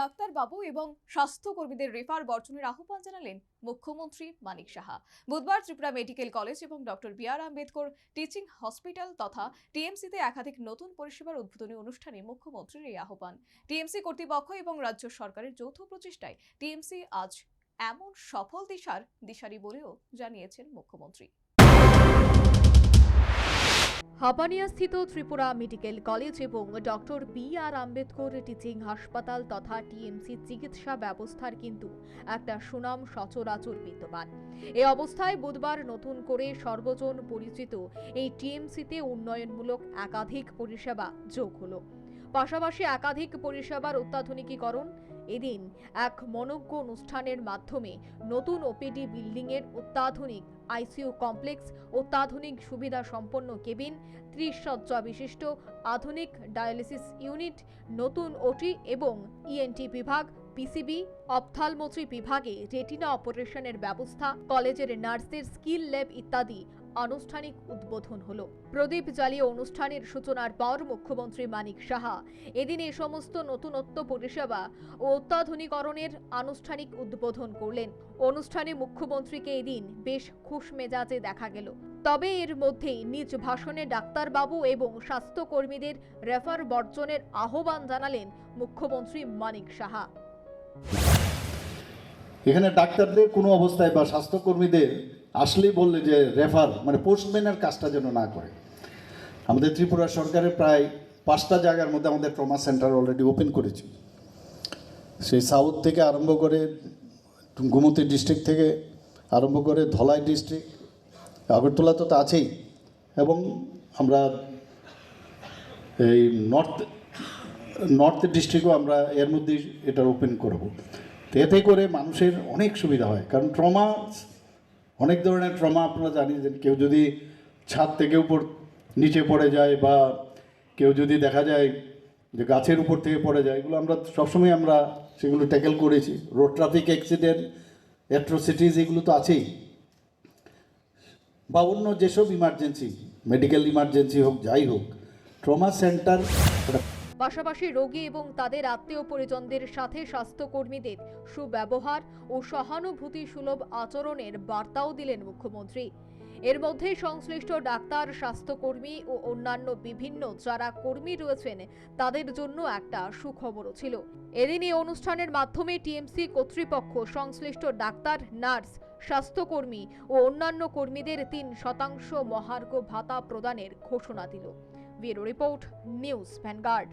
ডাক্তারবাবু এবং স্বাস্থ্যকর্মীদের রেফার বর্জনের আহ্বান জানালেন মুখ্যমন্ত্রী মানিক সাহা। বুধবার ত্রিপুরা মেডিকেল কলেজ এবং doctor B R Ambedkar teaching hospital তথা টিএমসিতে একাধিক নতুন পরিষেবার উদ্বোধনী অনুষ্ঠানে মুখ্যমন্ত্রীর এই আহ্বান। টিএমসি কর্তৃপক্ষ এবং রাজ্য সরকারের যৌথ প্রচেষ্টায় টিএমসি আজ এমন সফল দিশার, দিশারি বলেও জানিয়েছেন মুখ্যমন্ত্রী। হাপানিয়াস্থিত ত্রিপুরা মেডিকেল কলেজ এবং doctor B R Ambedkar teaching হাসপাতাল তথা টিএমসি চিকিৎসা ব্যবস্থার কিন্তু একটা সুনাম সচরাচর বিদ্যমান। এ অবস্থায় বুধবার নতুন করে সর্বজন পরিচিত এই টিএমসিতে উন্নয়নমূলক একাধিক পরিষেবা যোগ হলো। পাশাপাশি একাধিক পরিষেবার অত্যাধুনিকীকরণ। এদিন এক মনজ্ঞ অনুষ্ঠানের মাধ্যমে নতুন ওপিডি বিল্ডিংয়ের অত্যাধুনিক আইসিইউ কমপ্লেক্স, অত্যাধুনিক সুবিধা সম্পন্ন কেবিন ত্রিশ শয্যা বিশিষ্ট আধুনিক ডায়ালিসিস ইউনিট, নতুন ওটি এবং ইএনটি বিভাগ, পিসিবি অপথালমোট্রি বিভাগে রেটিনা অপারেশনের ব্যবস্থা, কলেজের নার্সদের স্কিল ল্যাব ইত্যাদি আনুষ্ঠানিক উদ্বোধন হলো। প্রদীপ জ্বালিয়ে অনুষ্ঠানের সূচনার পর মুখ্যমন্ত্রী মানিক সাহা। এদিন এ সমস্ত নতুনত্ব পরিষেবা ও অত্যাধুনিকরণের আনুষ্ঠানিক উদ্বোধন করলেন। অনুষ্ঠানে মুখ্যমন্ত্রীকে এদিন বেশ খুশ মেজাজে দেখা গেল। তবে এর মধ্যেই নিজ ভাষণে ডাক্তারবাবু এবং স্বাস্থ্যকর্মীদের রেফার বর্জনের আহ্বান জানালেন মুখ্যমন্ত্রী মানিক সাহা। এখানে ডাক্তারদের কোনো অবস্থায় বা স্বাস্থ্যকর্মীদের আসলেই বললে যে রেফার মানে পোস্টম্যানের কাজটা যেন না করে। আমাদের ত্রিপুরা সরকারের প্রায় পাঁচটা জায়গার মধ্যে আমাদের ট্রমা সেন্টার অলরেডি ওপেন করেছি। সেই সাউথ থেকে আরম্ভ করে গুমতি ডিস্ট্রিক্ট থেকে আরম্ভ করে ধলাই ডিস্ট্রিক্ট আগরতলা তো তো আছেই। এবং আমরা এই নর্থ নর্থ ডিস্ট্রিক্টও আমরা এর মধ্যেই এটা ওপেন করব। এতে করে মানুষের অনেক সুবিধা হয়। কারণ ট্রমা অনেক ধরনের ট্রমা আপনারা যে কেউ যদি ছাদ থেকে উপর নিচে পড়ে যায় বা কেউ যদি দেখা যায় যে গাছের উপর থেকে পড়ে যায়, এগুলো আমরা সবসময় আমরা সেগুলো ট্যাকেল করেছি। রোড ট্রাফিক অ্যাক্সিডেন্ট অ্যাট্রোসিটিস এগুলো তো আছেই। বা অন্য যেসব ইমার্জেন্সি মেডিকেল ইমার্জেন্সি হোক, যাই হোক ট্রমা সেন্টার পাশাপাশি রোগী এবং তাদের আত্মীয় পরিজনদের সাথে স্বাস্থ্যকর্মীদের সুব্যবহার ও সহানুভূতি সুলভ আচরণের বার্তাও দিলেন মুখ্যমন্ত্রী। এর মধ্যে সংশ্লিষ্ট ডাক্তার, স্বাস্থ্যকর্মী ও অন্যান্য বিভিন্ন যারা কর্মী রয়েছেন, তাদের জন্য একটা সুখবরও ছিল। এদিন এই অনুষ্ঠানের মাধ্যমে টিএমসি কর্তৃপক্ষ সংশ্লিষ্ট ডাক্তার, নার্স, স্বাস্থ্যকর্মী ও অন্যান্য কর্মীদের তিন শতাংশ মহার্ঘ ভাতা প্রদানের ঘোষণা দিল। Bureau report news vanguard.